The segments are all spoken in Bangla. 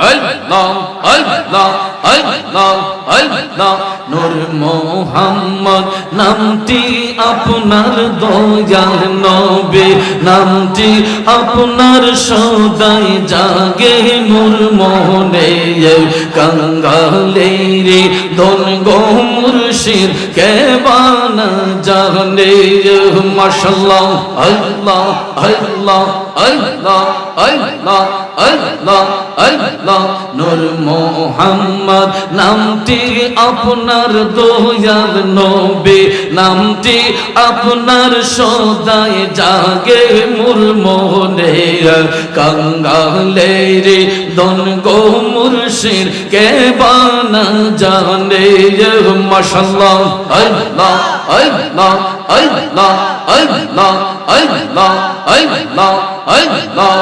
Allah, Allah. আল্লাহ আল্লাহ, নূর মোহাম্মদ, নামটি আপনার দয়াল নবে, নামটি আপনার সদাই জাগে নূর মোহনে কঙ্গালেরি দন গো মুর্শিদ, কে বানা জানে মাশাল্লাহ, আল্লাহ আল্লাহ আল্লাহ আল্লাহ আল্লাহ আল্লাহ, নূর মোহাম্মদ নামটি আপনার দয়াল নবী। নামটি আপনার সদাই জাগে মুর মোহনে কঙ্গালের দন গো মুর্শিদ কে বানা জানে? মাশাল্লাহ আল্লাহ আল্লাহ আল্লাহ আল্লাহ আল্লাহ আল্লাহ আল্লাহ আল্লাহ।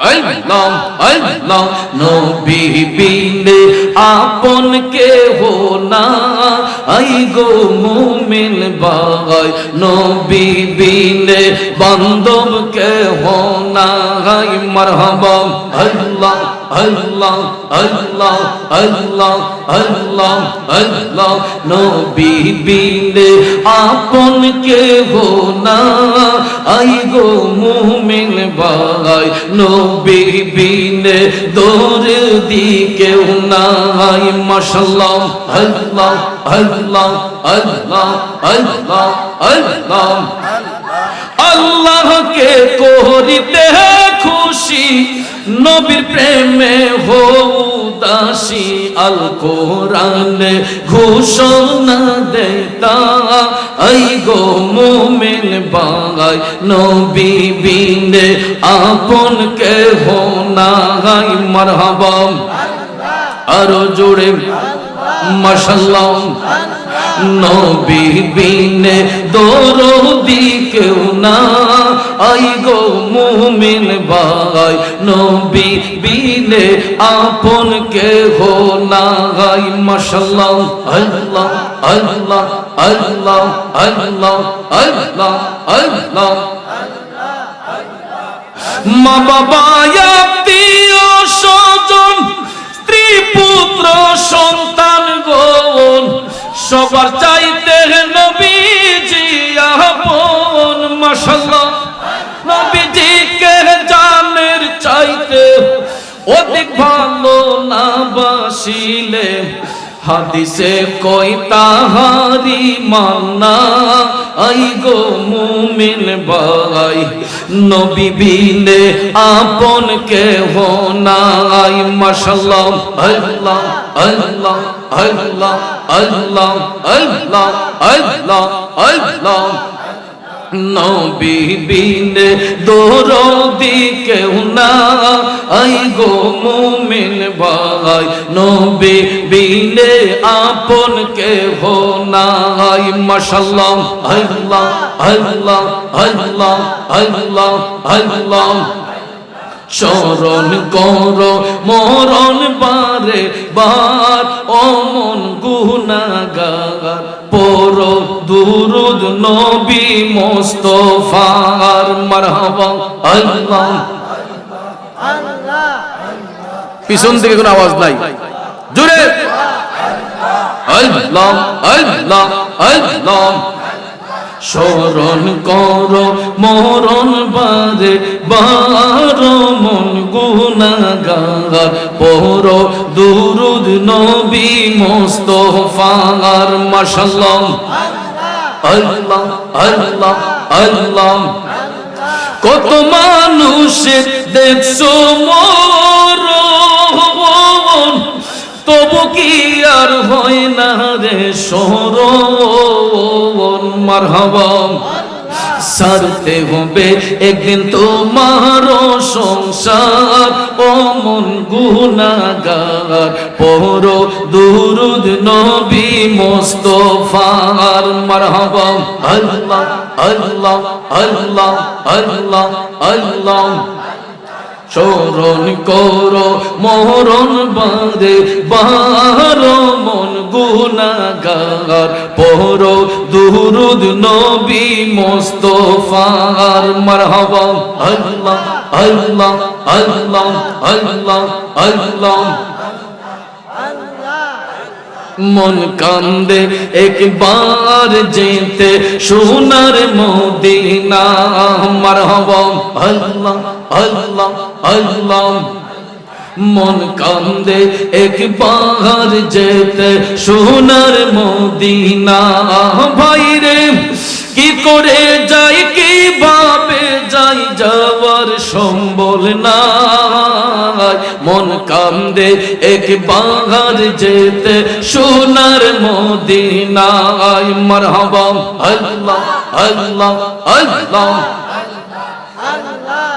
আল্লাহ নবী বিনে আপন কে হো না। আই গো মুমিন বাই নবী বিনে বান্ধব কে হো না। আই মারহাবা, আল্লাহ আল্লাহ আল্লাহ আল্লাহ আল্লাহ আল্লাহ, নবী বিনে আপন কে হো আই গো মুমিন ভাই নবী বিনে দোর দিকে নাই মাশাল্লাহ আল্লাহ আল্লাহ আল্লাহ আল্লাহ আল্লাহ। আল্লাহকে করিতে খুশি নবীর প্রেমে হো দাসী আল কোরআনে ঘোষণা দেতা আই গো মোমেন বাঙাই, নবী বিনে আপন কে হো নাই। মারহাবা। আরও জোরে। মাশাল্লাহ নবী বিনে দরদি কেউ না। আই গো মুমিন ভাই, নবী বিনে আপন কে হো না গাই মাশাল্লাহ আল্লাহ আল্লাহ আল্লাহ আল্লাহ আল্লাহ আল্লাহ। মা বাবা আত্মীয় অধিক ভালো না বাসিলে হাদিসে কই তাহারি মান্না, আই গো মুমিন বাই নবী বিনে আপন কে হো নাই মাশাল্লাহ আল্লাহ আল্লাহ আল্লাহ আল্লাহ আল্লাহ আল্লাহ আল্লাহ নবী বিনে দরদি কেউ না। আই গো মুমিন ভাই, নবী বিনে আপন কে হো নাই। মাশাল্লাহ আল্লাহ আল্লাহ আল্লাহ আল্লাহ আল্লাহ। চরণ কর, মরণ বারে বার। অমন গুনাগার পর দুরুদ নবী মোস্তফার মারহাবা, আল্লাহ। পিছন থেকে কোনো আওয়াজ নাই। জোরে। আল্লাহ আল্লাহ আল্লাহ। স্মরণ কর, মরণ বারে বারো মন গুনাগার পর দুরুদ নবী মোস্তফার, মাশাল্লাহ। কত মানুষের দেখছ মরণ। তবু কি আর হয় না রে সরণ মারহাবা। সারতে হবে একদিন তোমার সংসার। অমন গুনাগার পর দুরুদ নবী মোস্তফার মারহাবা, আল্লাহ আল্লাহ আল্লাহ আল্লাহ আল্লাহ। স্মরণ কর মরণ বাঁধে, বারো মন গুনাগার। পর দুরুদ নবী মোস্তফার, মারহাবা, আল্লাহ আল্লাহ আল্লাহ আল্লাহ আল্লাহ। মন কান্দে, একবার যেতে সোনার মদিনা। মারহাবা, আল্লাহ আল্লাহ আল্লাহ। মন কান্দে, একবার যেতে সোনার মদিনা। ভাইরে, কি করে যাই কি ভাবে নাই যাওয়ার সম্বল নাই। মন কামদে এক বাঘার যেতে, সোনার মদিনায় মারহাবা। আল্লাহ আল্লাহ আল্লাহ আল্লাহ।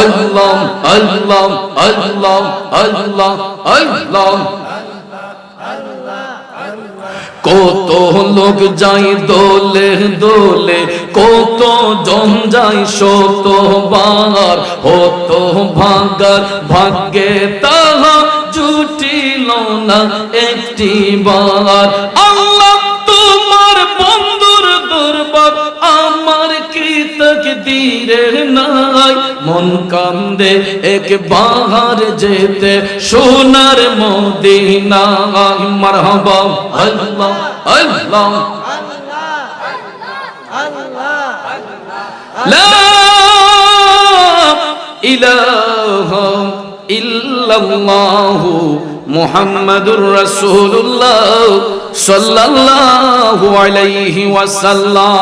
আল্লাহ আল্লাহ আল্লাহ আল্লাহ আল্লাহ। কত লোক যাই দোলে দোলে, কত জন যাই শত বার হত ভাগার ভাগ্যে তাহা জুটিল না একটি বার। আল্লাহ তীরের নাই। মন কান্দে এক বাহার যেতে। সোনার মদিনায় মারহাবা। আল্লাহ আল্লাহ আল্লাহ। লা ইলাহা ইল্লাল্লাহু আলাইহি ওয়াসাল্লাম।